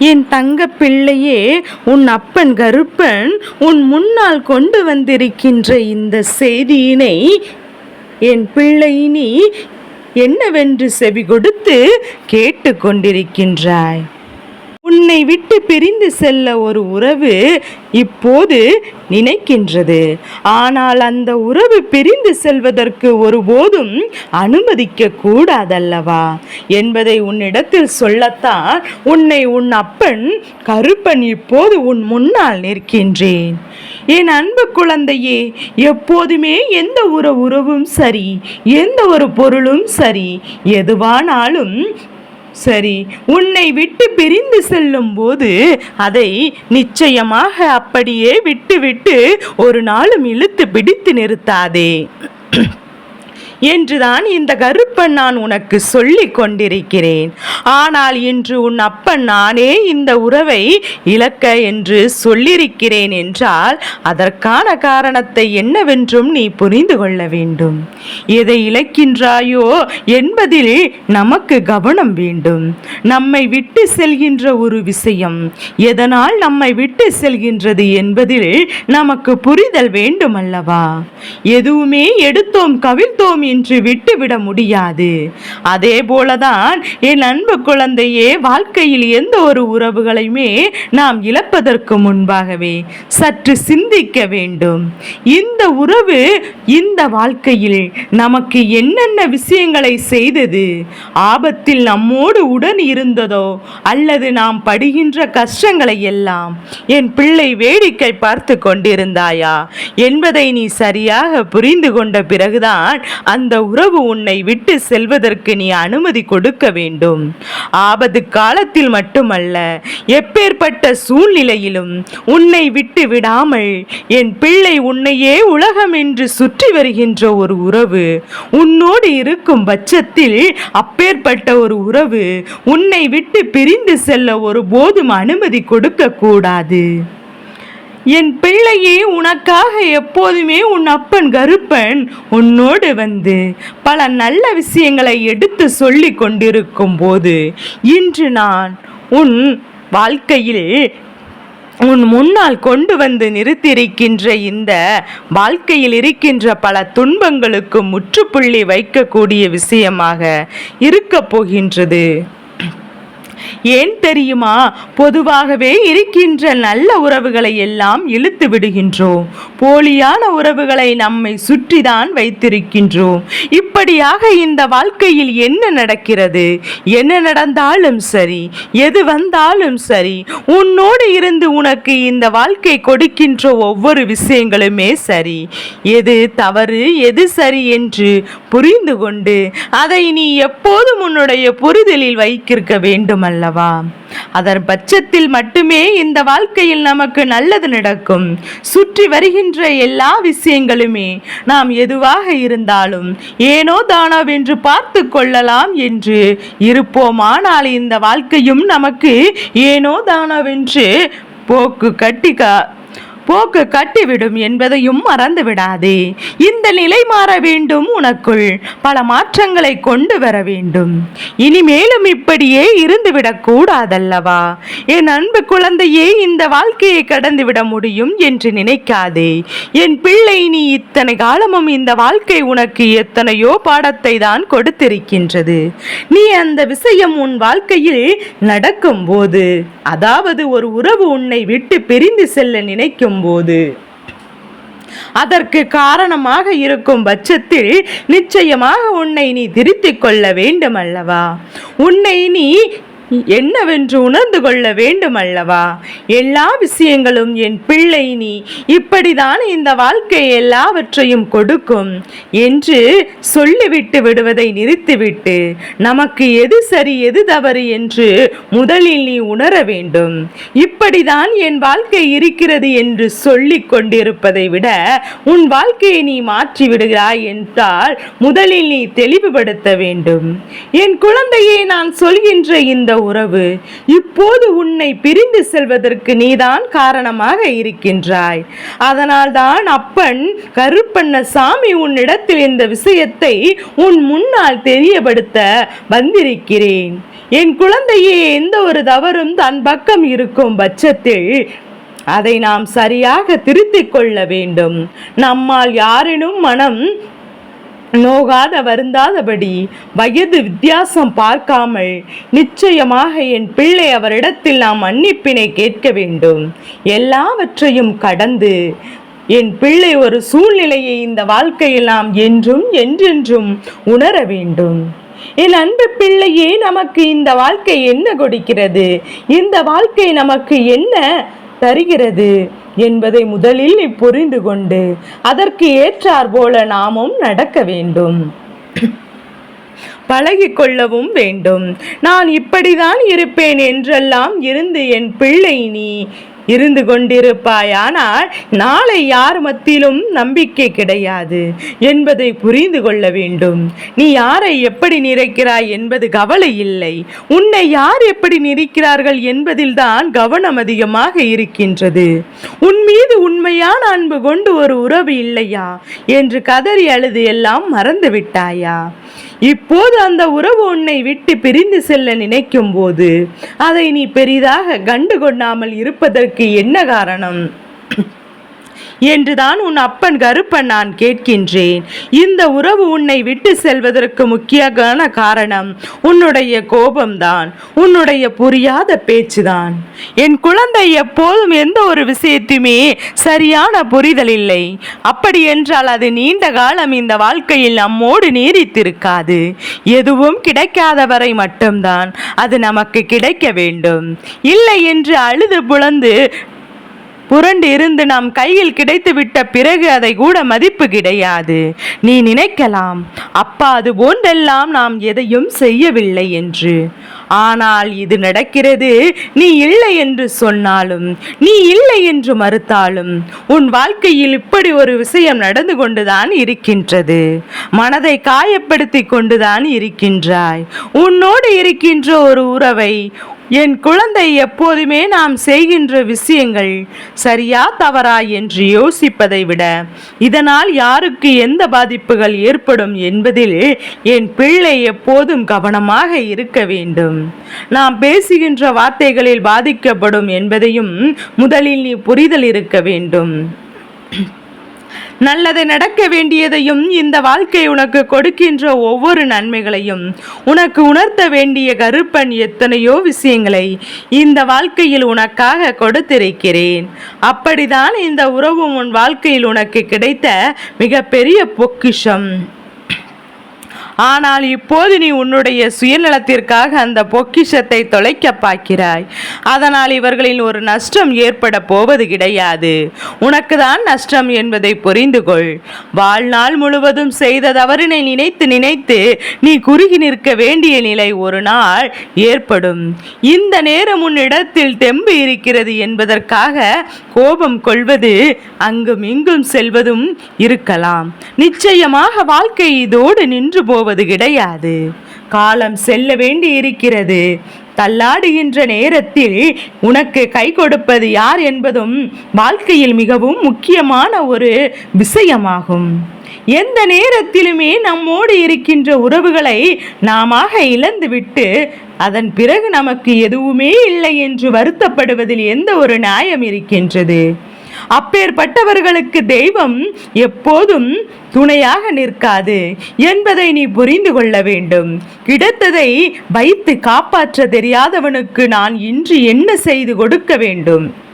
என் தங்க பிள்ளையே உன் அப்பன் கருப்பன் உன் முன்னால் கொண்டு வந்திருக்கின்ற இந்த செய்தியினை என் பிள்ளை நீ என்னவென்று செவி கொடுத்து கேட்டு கொண்டிருக்கின்றாய் உன்னை விட்டு பிரிந்து செல்ல ஒரு உறவு இப்போது நினைக்கின்றது. ஆனால் அந்த உறவு பிரிந்து செல்வதற்கு ஒருபோதும் அனுமதிக்க கூடாதல்லவா? என்பதை உன்னிடத்தில் சொல்லத்தான் உன்னை உன் அப்பன் கருப்பன் இப்போது உன் முன்னால் நிற்கின்றேன். என் அன்பு குழந்தையே எப்போதுமே எந்த ஒரு உறவும் சரி எந்த ஒரு பொருளும் சரி எதுவானாலும் சரி உன்னை விட்டு பிரிந்து செல்லும் போது அதை நிச்சயமாக அப்படியே விட்டுவிட்டு ஒரு நாளும் இழுத்து பிடித்து நிறுத்தாதே. என்றுதான் இந்த கருப்பன் நான் உனக்கு சொல்லிக் கொண்டிருக்கிறேன். ஆனால் இன்று உன் அப்பன் நானே இந்த உறவை இழக்க என்று சொல்லியிருக்கிறேன் என்றால் அதற்கான காரணத்தை என்னவென்றும் நீ புரிந்து கொள்ள வேண்டும். எதை இழக்கின்றாயோ என்பதில் நமக்கு கவனம் வேண்டும். நம்மை விட்டு செல்கின்ற ஒரு விஷயம் எதனால் நம்மை விட்டு செல்கின்றது என்பதில் நமக்கு புரிதல் வேண்டும் அல்லவா எதுவுமே எடுத்தோம் கவிழ்த்தோம் இன்று விட்டுவிட முடியாது. அதே போலதான் என் அன்பு குழந்தையே வாழ்க்கையில் எந்த ஒரு உறவுகளையுமே நாம் இழப்பதற்கு முன்பாகவே சற்று சிந்திக்க வேண்டும். இந்த உறவு இந்த வாழ்க்கையில் நமக்கு என்னென்ன விஷயங்களை செய்தது? ஆபத்தில் நம்மோடு உடன் இருந்ததோ? அல்லது நாம் படுகின்ற கஷ்டங்களை எல்லாம் என் பிள்ளை வேடிக்கை பார்த்து கொண்டிருந்தாயா? என்பதை நீ சரியாக புரிந்து கொண்ட பிறகுதான் அந்த உறவு உன்னை விட்டு செல்வதற்கு நீ அனுமதி கொடுக்க வேண்டும். ஆபத்து காலத்தில் மட்டுமல்ல எப்பேற்பட்ட சூழ்நிலையிலும் உன்னை விட்டு விடாமல் என் பிள்ளை உன்னையே உலகம் என்று சுற்றி வருகின்ற ஒரு உறவு உன்னோடு இருக்கும் பட்சத்தில் அப்பேற்பட்ட ஒரு உறவு உன்னை விட்டு பிரிந்து செல்ல ஒரு போதும் அனுமதி கொடுக்க கூடாது. என் பிள்ளையே உனக்காக எப்போதுமே உன் அப்பன் கருப்பன். உன்னோடு வந்து பல நல்ல விஷயங்களை எடுத்து சொல்லி கொண்டிருக்கும் போது இன்று நான் உன் வாழ்க்கையில் உன் முன்னால் கொண்டு வந்து நிறுத்தியிருக்கின்ற இந்த வாழ்க்கையில் இருக்கின்ற பல துன்பங்களுக்கு முற்றுப்புள்ளி வைக்கக்கூடிய விஷயமாக இருக்கப் போகின்றது. ஏன் தெரியுமா? பொதுவாகவே இருக்கின்ற நல்ல உறவுகளை எல்லாம் இழுத்து விடுகின்றோம் போலியான உறவுகளை நம்மை சுற்றிதான் வைத்திருக்கின்றோம் இப்படியாக இந்த வாழ்க்கையில் என்ன நடக்கிறது? என்ன நடந்தாலும் சரி எது வந்தாலும் சரி உன்னோடு இருந்து உனக்கு இந்த வாழ்க்கை கொடுக்கின்ற ஒவ்வொரு விஷயங்களுமே சரி. எது தவறு எது சரி என்று புரிந்து கொண்டு அதை நீ எப்போதும் உன்னுடைய புரிதலில் வைத்திருக்க வேண்டும் அல்லவா? அதன் பட்சத்தில் மட்டுமே இந்த வாழ்க்கையில் நமக்கு நல்லது நடக்கும். சுற்றி வருகின்ற எல்லா விஷயங்களுமே நாம் எதுவாக இருந்தாலும் ஏனோ தானோவென்று பார்த்து கொள்ளலாம் என்று இருப்போமானால் இந்த வாழ்க்கையும் நமக்கு ஏனோ தானோவென்று போக்கு கட்டி போக்கு கட்டிவிடும் என்பதையும் மறந்து விடாதே. இந்த நிலை மாற வேண்டும் உனக்குள். பல மாற்றங்களை கொண்டு வர வேண்டும். இனிமேலும் இப்படியே இருந்துவிடக் கூடாதல்லவா? என் அன்பு குழந்தையே இந்த வாழ்க்கையை கடந்து விட முடியும் என்று நினைக்காதே. என் பிள்ளை நீ இத்தனை காலமும் இந்த வாழ்க்கை உனக்கு எத்தனையோ பாடத்தை தான் கொடுத்திருக்கின்றது. நீ அந்த விஷயம் உன் வாழ்க்கையில் நடக்கும் போது அதாவது ஒரு உறவு உன்னை விட்டு பிரிந்து செல்ல நினைக்கும் போது. அதற்கு காரணமாக இருக்கும் பட்சத்தில் நிச்சயமாக உன்னை நீ திருத்திக் கொள்ள வேண்டும் அல்லவா உன்னை நீ என்னவென்று உணர்ந்து கொள்ள வேண்டும் அல்லவா எல்லா விஷயங்களும் என் பிள்ளை நீ. இப்படிதான் இந்த வாழ்க்கை எல்லாவற்றையும் கொடுக்கும். என்று சொல்லிவிட்டு விடுவதை நிறுத்திவிட்டு நமக்கு எது சரி எது தவறு என்று முதலில் நீ உணர வேண்டும். இப்படிதான் என் வாழ்க்கை இருக்கிறது என்று சொல்லிக் கொண்டிருப்பதை விட உன் வாழ்க்கையை நீ மாற்றி விடுகிறாய் என்றால் முதலில் நீ தெளிவுபடுத்த வேண்டும். என் குழந்தையை நான் சொல்கின்ற இந்த உறவு இப்போது உன்னை பிரிந்து செல்வதற்கு நீதான் காரணமாக இருக்கின்றாய். அதனால்தான் அப்பன் கருப்பண்ண சாமி உன்னிடத்தில் இந்த விஷயத்தை உன் முன்னால் தெரியப்படுத்த வந்திருக்கிறேன். என் குழந்தையே எந்த ஒரு தவறும் தன் பக்கம் இருக்கும் பட்சத்தில் அதை நாம் சரியாக திருத்திக் கொள்ள வேண்டும். நம்மால் யாரினும் மனம் நோகாத வருந்தாதபடி வயது வித்தியாசம் பார்க்காமல் நிச்சயமாக என் பிள்ளை அவரிடத்தில் நாம் மன்னிப்பினை கேட்க வேண்டும். எல்லாவற்றையும் கடந்து என் பிள்ளை ஒரு சூழ்நிலையை இந்த வாழ்க்கையில் நாம் என்றும் என்றென்றும் உணர வேண்டும். என் அன்பு பிள்ளையே நமக்கு இந்த வாழ்க்கை என்ன கொடுக்கிறது? இந்த வாழ்க்கை நமக்கு என்ன தருகிறது? என்பதை முதலில் நீ புரிந்து கொண்டு அதற்கு ஏற்றார் போல நாமும் நடக்க வேண்டும். பழகிக் கொள்ளவும் வேண்டும். நான் இப்படிதான் இருப்பேன் என்றெல்லாம் இருந்து என் பிள்ளை நீ இருந்து கொண்டிருப்பாயானால் நாளை யார் மத்தியிலும் நம்பிக்கை கிடையாது என்பதை புரிந்து கொள்ள வேண்டும். நீ யாரை எப்படி நிறைக்கிறாய் என்பது கவலை இல்லை. உன்னை யார் எப்படி நிறைக்கிறார்கள் என்பதில்தான் கவனம் அதிகமாக இருக்கின்றது. உன் மீது உண்மையான அன்பு கொண்டு ஒரு உறவு இல்லையா? என்று கதறி அழுது எல்லாம் மறந்து விட்டாயா? இப்போது அந்த உறவு உன்னை விட்டு பிரிந்து செல்ல நினைக்கும் போது அதை நீ பெரிதாக கண்டு கொள்ளாமல் இருப்பதற்கு என்ன காரணம்? என்றுதான் உன் அப்பன் கருப்பன் நான் கேட்கின்றேன். இந்த உறவு உன்னை விட்டு செல்வதற்கு முக்கியமான காரணம் உன்னுடைய கோபம்தான். உன்னுடைய புரியாத பேச்சுதான். என் குழந்தை எப்போதும் எந்த ஒரு விஷயத்தையுமே சரியான புரிதல் இல்லை. அப்படி என்றால் அது நீண்ட காலம் இந்த வாழ்க்கையில் நம்மோடு நீடித்திருக்காது. எதுவும் கிடைக்காத வரை மட்டும்தான் அது நமக்கு கிடைக்க வேண்டும். இல்லை என்று அழுது புலந்து புரண்டு இருந்து நாம் கையில் கிடைத்துவிட்ட பிறகு அதை கூட மதிப்பு கிடையாது. நீ நினைக்கலாம் அப்பா அது போன்றெல்லாம் நாம் எதையும் செய்யவில்லை என்று. ஆனால் இது நடக்கிறது நீ இல்லை என்று சொன்னாலும் நீ இல்லை என்று மறுத்தாலும் உன் வாழ்க்கையில் இப்படி ஒரு விஷயம் நடந்து கொண்டுதான் இருக்கின்றது. மனதை காயப்படுத்தி கொண்டுதான் இருக்கின்றாய். உன்னோடு இருக்கின்ற ஒரு உறவை என் குழந்தை எப்போதுமே நாம் செய்கின்ற விஷயங்கள் சரியா தவறா என்று யோசிப்பதை விட இதனால் யாருக்கு எந்த பாதிப்புகள் ஏற்படும் என்பதில் என் பிள்ளை எப்போதும் கவனமாக இருக்க வேண்டும். நாம் பேசுகின்ற வார்த்தைகளில் பாதிக்கப்படும் என்பதையும் முதலில் நீ புரிதல் இருக்க வேண்டும். நல்லது நடக்க வேண்டியதையும் இந்த வாழ்க்கை உனக்கு கொடுக்கின்ற ஒவ்வொரு நன்மைகளையும் உனக்கு உணர்த்த வேண்டிய கருப்பன் எத்தனையோ விஷயங்களை இந்த வாழ்க்கையில் உனக்காக கொடுத்திருக்கிறேன். அப்படிதான் இந்த உறவும் உன் வாழ்க்கையில் உனக்கு கிடைத்த மிகப்பெரிய பொக்கிஷம். ஆனால் இப்போது நீ உன்னுடைய சுயநலத்திற்காக அந்த பொக்கிஷத்தை தொலைக்க பார்க்கிறாய். அதனால் இவர்களில் ஒரு நஷ்டம் ஏற்பட போவது கிடையாது. உனக்கு தான் நஷ்டம் என்பதை புரிந்து கொள் வாழ்நாள் முழுவதும் செய்த தவறினை நினைத்து நினைத்து நீ குறுகி நிற்க வேண்டிய நிலை ஒரு நாள் ஏற்படும். இந்த நேரம் உன்னிடத்தில் தெம்பு இருக்கிறது என்பதற்காக கோபம் கொள்வது அங்கும் இங்கும் செல்வதும் இருக்கலாம். நிச்சயமாக வாழ்க்கை இதோடு நின்று போவது கிடையாது. காலம் செல்ல வேண்டி இருக்கிறது தள்ளாடுகின்ற நேரத்தில் உனக்கு கை கொடுப்பது யார் என்பதும் வாழ்க்கையில் மிகவும் முக்கியமான ஒரு விஷயமாகும். எந்த நேரத்திலுமே நம்மோடு இருக்கின்ற உறவுகளை நாம இழந்துவிட்டு அதன் பிறகு நமக்கு எதுவுமே இல்லை என்று வருத்தப்படுவதில் எந்த ஒரு நியாயம் இருக்கின்றது. அப்பேற்பட்டவர்களுக்கு தெய்வம் எப்போதும் துணையாக நிற்காது என்பதை நீ புரிந்து கொள்ள வேண்டும். கிடைத்ததை வைத்து காப்பாற்ற தெரியாதவனுக்கு நான் இன்று என்ன செய்து கொடுக்க வேண்டும்?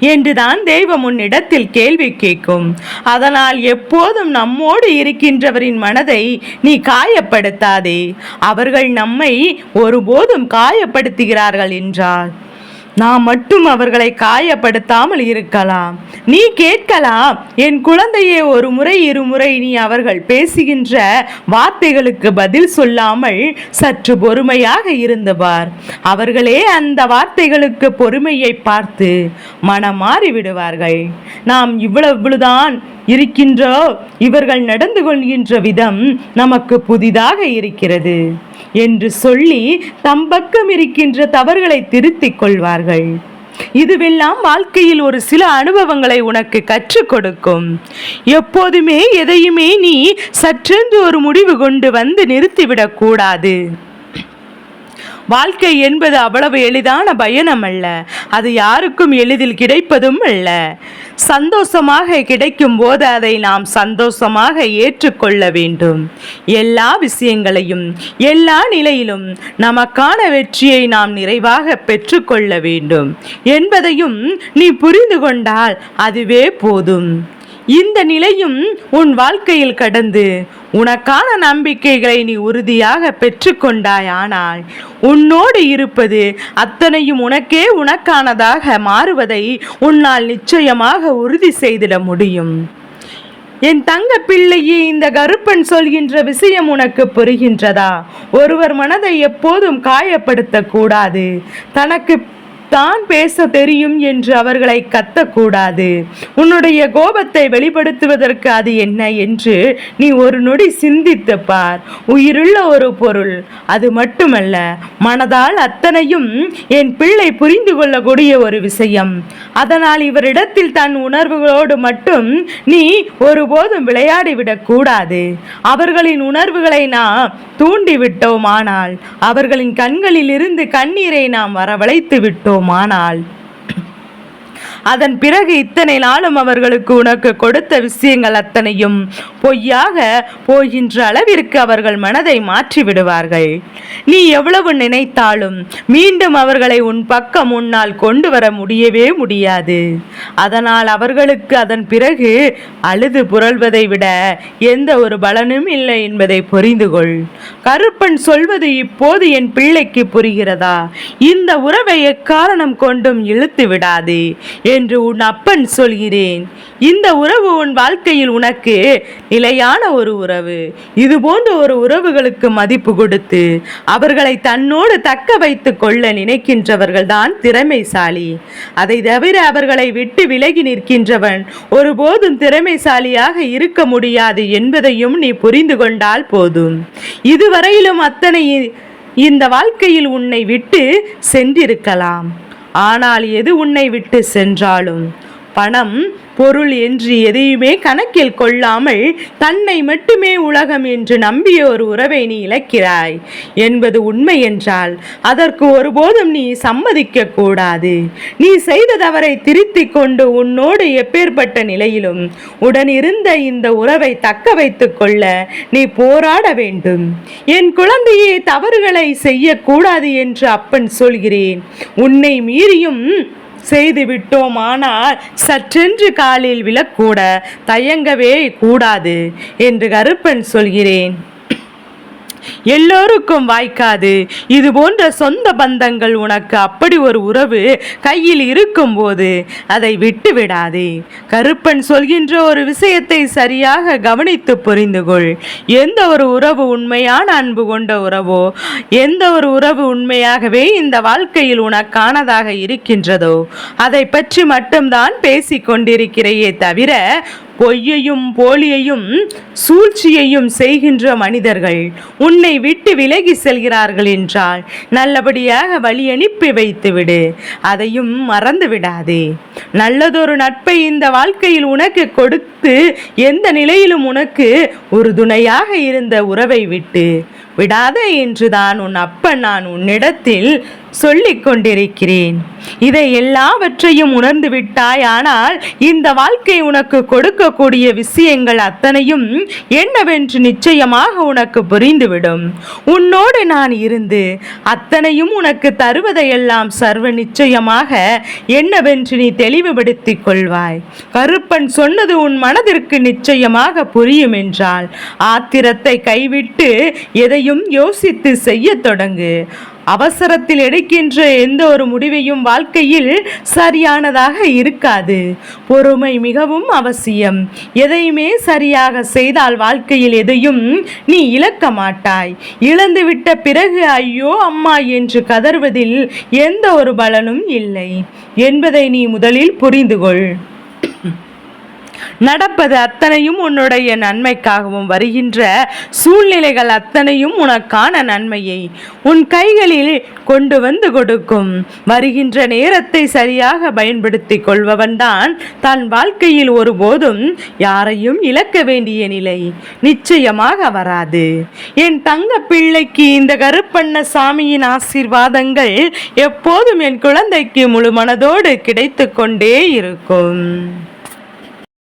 என்றுதான் தெய்வம் உன்னிடத்தில் கேள்வி கேட்கும். அதனால் எப்போதும் நம்மோடு இருக்கின்றவரின் மனதை நீ காயப்படுத்தாதே. அவர்கள் நம்மை ஒருபோதும் காயப்படுத்துகிறார்கள் என்றார். நான் மட்டும் அவர்களை காயப்படுத்தாமல் இருக்கலாம். நீ கேட்கலாம் என் குழந்தையே ஒரு முறை இருமுறை நீ அவர்கள் பேசுகின்ற வார்த்தைகளுக்கு பதில் சொல்லாமல் சற்று பொறுமையாக இருந்துவார் அவர்களே அந்த வார்த்தைகளுக்கு பொறுமையை பார்த்து மனம் மாறி விடுவார்கள். நாம் இவ்வளவுதான் இருக்கின்றோ இவர்கள் நடந்து கொள்கின்ற விதம் நமக்கு புதிதாக இருக்கிறது. என்று சொல்லி தம் பக்கம் இருக்கின்ற தவறுகளை திருத்திக் கொள்வார்கள். இதுவெல்லாம் வாழ்க்கையில் ஒரு சில அனுபவங்களை உனக்கு கற்றுக் கொடுக்கும். எப்போதுமே எதையுமே நீ சற்றென்று ஒரு முடிவு கொண்டு வந்து நிறுத்திவிடக் கூடாது. வாழ்க்கை என்பது அவ்வளவு எளிதான பயணம் அல்ல அது யாருக்கும் எளிதில் கிடைப்பதும் அல்ல சந்தோஷமாக கிடைக்கும் போது அதை நாம் சந்தோஷமாக ஏற்றுக்கொள்ள வேண்டும். எல்லா விஷயங்களையும் எல்லா நிலையிலும் நமக்கான வெற்றியை நாம் நிறைவாக பெற்றுக்கொள்ள வேண்டும். என்பதையும் நீ புரிந்து கொண்டால் அதுவே போதும். இந்த நிலையும் உன் வாழ்க்கையில் கடந்து. உனக்கான நம்பிக்கைகளை நீ உறுதியாக பெற்றுக்கொண்டாயானால் உன்னோடு இருப்பது அத்தனையும் உனக்கே உனக்கானதாக மாறுவதை உன்னால் நிச்சயமாக உறுதி செய்திட முடியும். என் தங்க பிள்ளையே இந்த கருப்பன் சொல்கின்ற விஷயம் உனக்கு புரிகின்றதா? ஒருவர் மனதை எப்போதும் காயப்படுத்தக்கூடாது. தனக்கு தான் பேச தெரியும் என்று அவர்களை கத்தக்கூடாது. உன்னுடைய கோபத்தை வெளிப்படுத்துவதற்கு அது என்ன என்று நீ ஒரு நொடி சிந்தித்து பார். உயிருள்ள ஒரு பொருள். அது மட்டுமல்ல மனதால் அத்தனையும் என் பிள்ளை புரிந்து கொள்ளக்கூடிய ஒரு விஷயம். அதனால் இவரிடத்தில் தன் உணர்வுகளோடு மட்டும் நீ ஒருபோதும் விளையாடிவிடக் கூடாது. அவர்களின் உணர்வுகளை நாம் தூண்டிவிட்டோமானால் அவர்களின் கண்களில் இருந்து கண்ணீரை நாம் வரவழைத்து விட்டோம். விட்டோமானால் அதன் பிறகு இத்தனை நாளும் அவர்களுக்கு உனக்கு கொடுத்த விஷயங்கள் அத்தனையும் பொய்யாக போகின்ற அளவிற்கு அவர்கள் மனதை மாற்றி விடுவார்கள். நீ எவ்வளவு நினைத்தாலும் மீண்டும் அவர்களை உன் பக்கம் உன்னால் கொண்டு வர முடியவே முடியாது. அதனால் அவர்களுக்கு அதன் பிறகு அழுது புரள்வதை விட எந்த ஒரு பலனும் இல்லை என்பதை புரிந்து கொள். கருப்பன் சொல்வது இப்போது என் பிள்ளைக்கு புரிகிறதா? இந்த உறவை எக்காரணம் கொண்டும் இழுத்து விடாதே? என்று உன் அப்பன் சொல்கிறேன். இந்த உறவு உன் வாழ்க்கையில் உனக்கு நிலையான ஒரு உறவு. இது போன்ற ஒரு உறவுகளுக்கு மதிப்பு கொடுத்து அவர்களை தன்னோடு தக்க வைத்து கொள்ள நினைக்கின்றவர்கள் தான் திறமைசாலி. அதை தவிர அவர்களை விட்டு விலகி நிற்கின்றவன் ஒருபோதும் திறமைசாலியாக இருக்க முடியாது என்பதையும் நீ புரிந்து கொண்டால் போதும். இதுவரையிலும் அத்தனை இந்த வாழ்க்கையில் உன்னை விட்டு சென்றிருக்கலாம். ஆனால் எது உன்னை விட்டு சென்றாலும்? பணம் பொருள் என்று எதையுமே கணக்கில் கொள்ளாமல் தன்னை மட்டுமே உலகம் என்று நம்பிய ஒரு உறவை நீ இழக்கிறாய். என்பது உண்மை என்றால் அதற்கு ஒருபோதும் நீ சம்மதிக்க கூடாது. நீ செய்த தவறை திருத்திக் கொண்டு உன்னோடு எப்பேற்பட்ட நிலையிலும் உடனிருந்த இந்த உறவை தக்க வைத்து கொள்ள நீ போராட வேண்டும். என் குழந்தையே தவறுகளை செய்யக்கூடாது என்று அப்பன் சொல்கிறேன். உன்னை மீறியும் செய்து விட்டோமானால் சற்றென்று காலில் விழக்கூட தயங்கவே கூடாது என்று கருப்பன் சொல்கிறேன். எல்லோருக்கும் வாய்க்காது. இது போன்ற சொந்த பந்தங்கள் உனக்கு அப்படி ஒரு உறவு கையில் இருக்கும்போது அதை விட்டு விடாதே கருப்பன் சொல்கின்ற ஒரு விஷயத்தை சரியாக கவனித்து புரிந்து கொள். எந்த ஒரு உறவு உண்மையான அன்பு கொண்ட உறவோ எந்த ஒரு உறவு உண்மையாகவே இந்த வாழ்க்கையில் உனக்கானதாக இருக்கின்றதோ அதை பற்றி மட்டும்தான் பேசிக் கொண்டிருக்கிறையே தவிர பொய்யையும் போலியையும் சூழ்ச்சியையும் செய்கின்ற மனிதர்கள் உன்னை விட்டு விலகி செல்கிறார்கள் என்றால் நல்லபடியாக வழி அனுப்பி வைத்துவிடு. அதையும் மறந்து விடாதே. நல்லதொரு நட்பை இந்த வாழ்க்கையில் உனக்கு கொடுத்து எந்த நிலையிலும் உனக்கு உறுதுணையாக இருந்த உறவை விட்டு விடாதே என்றுதான் உன் அப்பன் நான் உன்னிடத்தில் சொல்லிக் கொண்டிருக்கிறேன் இதை எல்லாவற்றையும் உணர்ந்து விட்டாய் ஆனால் இந்த வாழ்க்கை உனக்கு கொடுக்கக்கூடிய விஷயங்கள் அத்தனையும் என்னவென்று நிச்சயமாக உனக்கு புரிந்துவிடும். உன்னோடு நான் இருந்து அத்தனையும் உனக்கு தருவதையெல்லாம் சர்வ நிச்சயமாக என்னவென்று நீ தெளிவுபடுத்திக் கொள்வாய். கருப்பன் சொன்னது உன் மனதிற்கு நிச்சயமாக புரியும் என்றால் ஆத்திரத்தை கைவிட்டு எதையும் யோசித்து செய்யத் தொடங்கு. அவசரத்தில் எடுக்கின்ற எந்த ஒரு முடிவையும் வாழ்க்கையில் சரியானதாக இருக்காது. பொறுமை மிகவும் அவசியம். எதையுமே சரியாக செய்தால் வாழ்க்கையில் எதையும் நீ இழக்க மாட்டாய். இழந்துவிட்ட பிறகு ஐயோ அம்மா என்று கதறுவதில் எந்த ஒரு பலனும் இல்லை. என்பதை நீ முதலில் புரிந்துகொள். நடப்பது அத்தனையும் உன்னுடைய நன்மைக்காகவும் வருகின்ற சூழ்நிலைகள் அத்தனையும் உனக்கான நன்மையை உன் கைகளில் கொண்டு வந்து கொடுக்கும். வருகின்ற நேரத்தை சரியாக பயன்படுத்திக் கொள்பவன்தான் தன் வாழ்க்கையில் ஒருபோதும் யாரையும் இழக்க வேண்டிய நிலை நிச்சயமாக வராது. என் தங்க பிள்ளைக்கு இந்த கருப்பண்ண சாமியின் ஆசீர்வாதங்கள் எப்போதும் என் குழந்தைக்கு முழு மனதோடு கிடைத்து கொண்டே இருக்கும்.